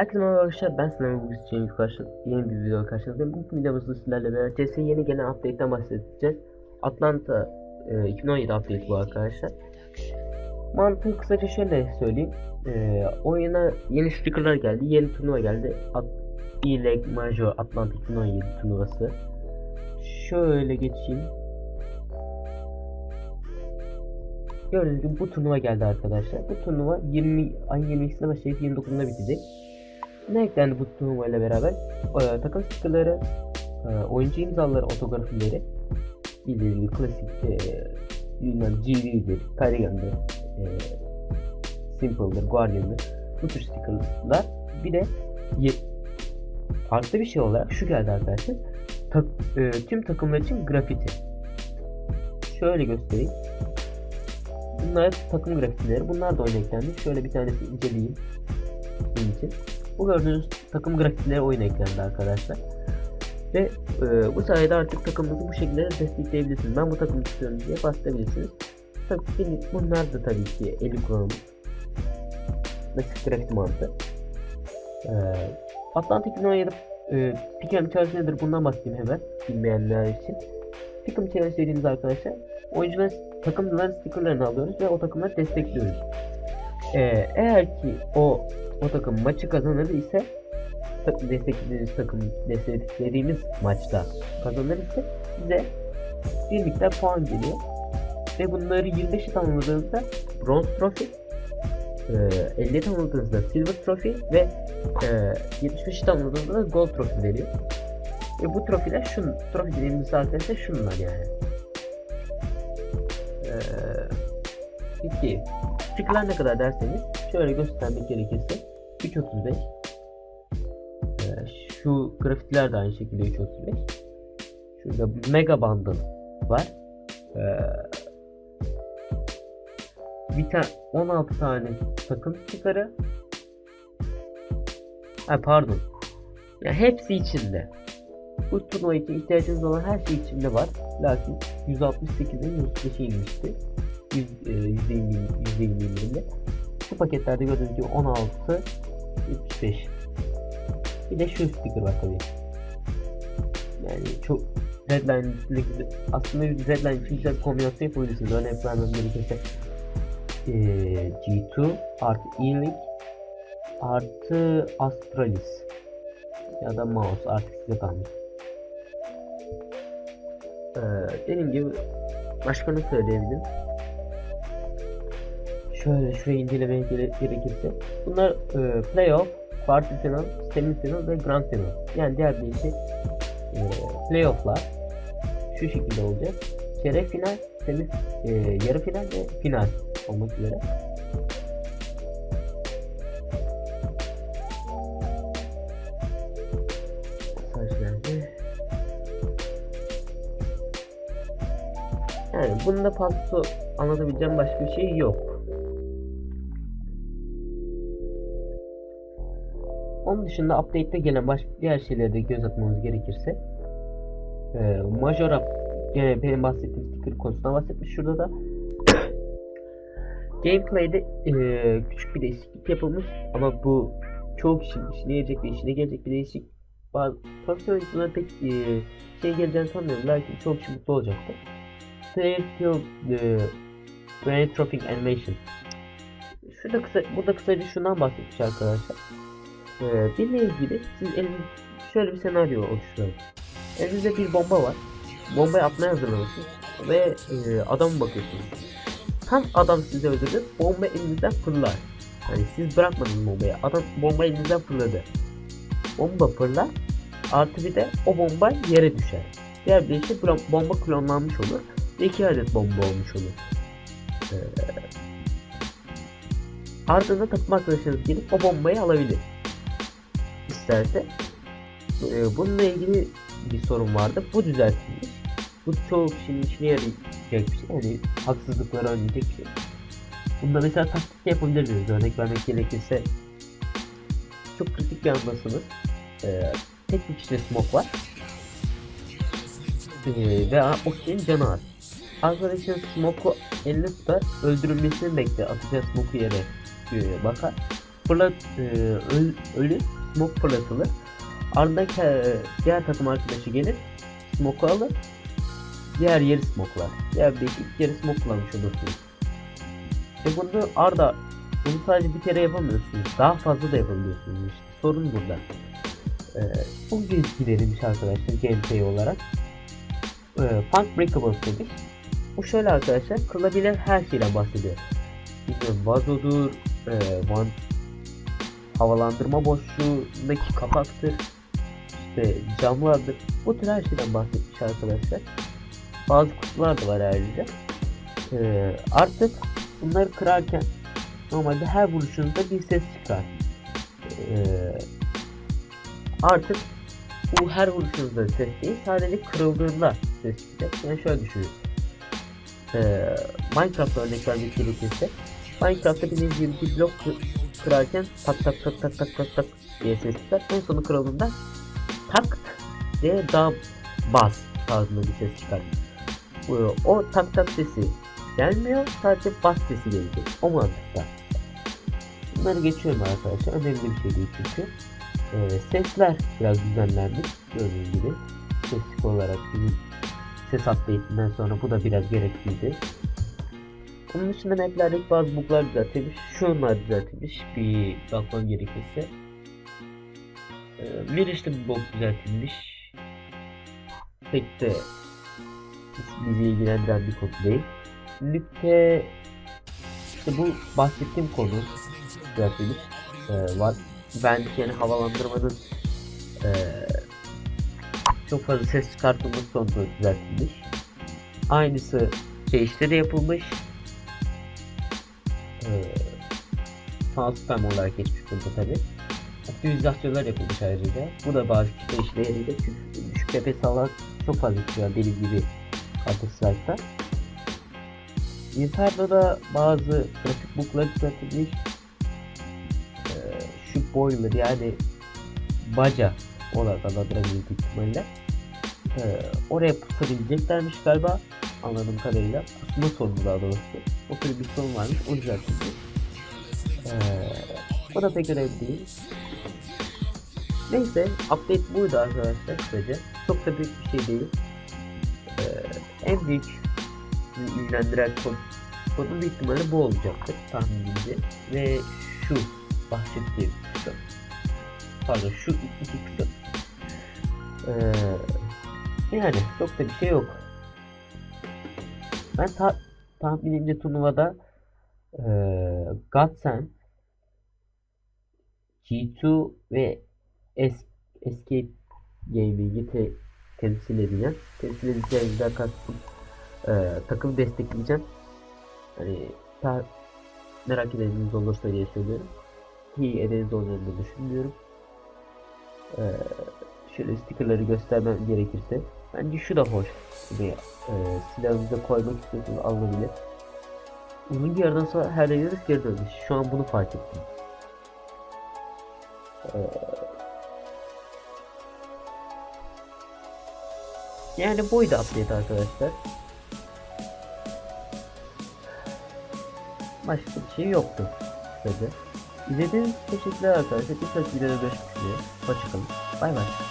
Herkese merhaba arkadaşlar ben Sinan bugün için yeni bir video karşınızdayım. Bu videomuzda sizlerle beraber CS'ye yeni gelen update'ten bahsedeceğiz. Atlanta e, 2017 update bu arkadaşlar. Mantığı kısaca şöyle söyleyeyim. E, oyuna yeni stickerlar geldi, yeni turnuva geldi. At E-Leg Major Atlanta 2017 turnuvası. Şöyle geçeyim. Gördüğünüz gibi bu turnuva geldi arkadaşlar. Bu turnuva 20 ayın 22'sinde başlayıp 29'unda bitecek. Ne eklendi bu turnuva ile beraber? Ee, takım stickerları, e, oyuncu imzaları, otografileri, bildiğiniz gibi klasik e, bilmem GV'dir, Carrigan'dır, e, Simple'dır, Guardian'dır. Bu tür stickerlar. Bir de ye- farklı bir şey olarak şu geldi arkadaşlar. Tak, e, tüm takımlar için grafiti. Şöyle göstereyim. Bunlar takım grafikleri. Bunlar da oyuna eklendi. Şöyle bir tanesi inceleyeyim. Bunun için. Bu gördüğünüz takım grafikleri oyuna eklendi arkadaşlar. Ve e, bu sayede artık takımınızı bu şekilde destekleyebilirsiniz. Ben bu takımı istiyorum diye bastırabilirsiniz. Tabii bunlar da tabii ki eli kullanımı. Basit grafik mantığı. E, Atlantic 2017 e, Pick'em Challenge nedir? Bundan bahsedeyim hemen bilmeyenler için. Pick'em Challenge dediğimiz arkadaşlar oyuncuların takımların stickerlarını alıyoruz ve o takımları destekliyoruz. Ee, eğer ki o o takım maçı kazanır ise desteklediğimiz takım desteklediğimiz maçta kazanır ise bize bir miktar puan geliyor. Ve bunları 25'i tamamladığınızda bronze trophy, e, 50'yi tamamladığınızda silver trophy ve e, 75'i tamamladığınızda da gold trophy veriyor. Ve bu trofiler şun, trofi dediğimiz arkadaşlar şunlar yani. Ee, peki stickerlar ne kadar derseniz şöyle göstermek gerekirse 3.35 ee, şu grafikler de aynı şekilde 3.35 şurada mega bundle var. Ee, bir tane 16 tane takım stickerı ha pardon. Ya hepsi içinde. Bu turnuva için ihtiyacınız olan her şey içinde var. Lakin 168'in 135'e inmişti. 100, e, %20 %20 indirimde. Bu paketlerde gördüğünüz gibi 16 75. Bir de şu sticker var tabii. Yani çok Redline aslında Redline için güzel bir kombinasyon yapabilirsiniz. Örnek vermem gerekirse e, G2 artı E-Link artı Astralis ya da mouse artık size kalmış. Ee, dediğim gibi başka ne söyleyebilirim? Şöyle şurayı incelemeye gere- gerekirse. Bunlar e, playoff, quarter final, semi final ve grand final. Yani diğer bir şey e, playofflar şu şekilde olacak. Çeyrek final, semi, e, yarı final ve final olmak üzere. Yani bunda fazla anlatabileceğim başka bir şey yok. Onun dışında update'te gelen başka diğer şeylere de göz atmamız gerekirse e, Major Up gene benim bahsettiğim sticker konusunda bahsetmiş şurada da Gameplay'de e, küçük bir değişiklik yapılmış ama bu çoğu kişinin işine gelecek ve işine gelecek bir değişik bazı profesyonel pek e, şey geleceğini sanmıyorum lakin çoğu kişi mutlu olacaktır. Player Field e, Granite Trophy Animation. Şurada kısa, burada kısaca şundan bahsetmiş arkadaşlar. Ee, birle ilgili siz eliniz şöyle bir senaryo oluşturuyor. Elinizde bir bomba var. Bombayı atmaya hazırlanıyorsunuz ve e, adamı bakıyorsunuz. Tam adam sizi öldürdü, bomba elinizden fırlar. Yani siz bırakmadınız bombayı, adam bomba elinizden fırladı. Bomba fırlar, artı bir de o bomba yere düşer. Diğer bir bro- bomba klonlanmış olur ve iki adet bomba olmuş olur. Ee, ardından takım arkadaşınız gelip o bombayı alabilir. İsterse. Ee, bununla ilgili bir sorun vardı. Bu düzeltilmiş. Bu çoğu kişinin işine yarayacak bir şey. Yani haksızlıkları önleyecek bir şey. Bunda mesela taktik yapabilirsiniz. Örnek vermek gerekirse çok kritik bir andasınız. Ee, tek bir kişide smoke var. Ee, ve o kişinin canı az. Arkadaşın smoke'u eline tutar, öldürülmesini bekler. Atacağı smoke'u yere e, bakar. fırlat, e, öl- ölü smoke fırlatılır. Ardından ke- diğer takım arkadaşı gelir. Smoke'u alır. Diğer yeri smoke'lar. Diğer bir ilk yeri smoke'lamış olursunuz. Ve bunu arda bunu sadece bir kere yapamıyorsunuz. Daha fazla da yapabiliyorsunuz işte. Sorun burada. Ee, bugün girelim arkadaşlar gameplay olarak. Ee, Punk Breakables demiş. Bu şöyle arkadaşlar kılabilen her şeyden bahsediyor. Bilmiyorum vazodur, e, van, havalandırma boşluğundaki kapaktır, işte camlardır. Bu tür her şeyden bahsetmiş arkadaşlar. Bazı kutular da var ayrıca. Ee, artık bunları kırarken normalde her vuruşunuzda bir ses çıkar. Ee, artık bu her vuruşunuzda ses değil sadece kırıldığında ses çıkacak. Yani şöyle düşünün. Ee, Minecraft'ta örnek vermek gerekirse Minecraft'ta bildiğiniz gibi bir blok kırarken tak tak tak tak tak tak tak diye ses çıkar. En sonu kırıldığında tak diye daha bas tarzında bir ses çıkar. O, o tak tak sesi gelmiyor. Sadece bas sesi gelecek. O mantıkta. Bunları geçiyorum arkadaşlar. Önemli bir şey değil çünkü. Ee, sesler biraz düzenlenmiş. Gördüğünüz gibi. Seslik olarak bizim ses update'inden sonra bu da biraz gerekliydi. Onun dışında maplerdeki bazı bug'lar düzeltilmiş. Şunlar düzeltilmiş. Bir bakmam gerekirse. Ee, bir işte bir bug düzeltilmiş. Pek de bizi ilgilendiren bir konu değil. Birlikte işte bu bahsettiğim konu düzeltilmiş. Ee, var. Ben yani havalandırmanın ee, çok fazla ses çıkartılması sonucu düzeltilmiş. Aynısı şey de yapılmış. Ee, sanal spam olarak geçmiş burada tabi. Optimizasyonlar yapılmış ayrıca. Bu da işine yarayacak çünkü düşük FPS alan çok fazla çıkıyor deli gibi Counter Strike'da. Inferno'da da bazı grafik bug'lar düzeltilmiş. Ee, şu boiler yani baca olarak adlandırabilir büyük ihtimalle. Ee, oraya pusabileceklermiş galiba anladığım kadarıyla. Pusma sorunu daha doğrusu. O tür bir sorun varmış. O düzeltildi. Ee, o da pek önemli değil. Neyse update buydu arkadaşlar kısaca. Çok da büyük bir şey değil. Ee, en büyük ilgilendiren konu, konu büyük ihtimalle bu olacaktır tahminimce. Ve şu bahsettiğim kısım. Pardon şu iki kısım. Ee, yani çok da bir şey yok. Ben ta tahminimce turnuvada ee, Godsend, G2 ve es Escape Gaming'i te temsil edeceğim. Temsil edeceğimden kastım ee, takımı destekleyeceğim. Hani ta merak edeniniz olursa diye söylüyorum. Ki edeniniz olacağını düşünmüyorum. Ee, şöyle stickerları göstermem gerekirse. Bence şu da hoş. Hani, e, silahınıza koymak istiyorsanız alınabilir. Uzun bir yerden sonra her yeriniz geri dönmüş. Şu an bunu fark ettim. Ee, yani buydu update arkadaşlar. Başka bir şey yoktu. Kısaca. İzlediğiniz için teşekkürler arkadaşlar. Bir sonraki videoda görüşmek üzere. Hoşçakalın. Bay bay.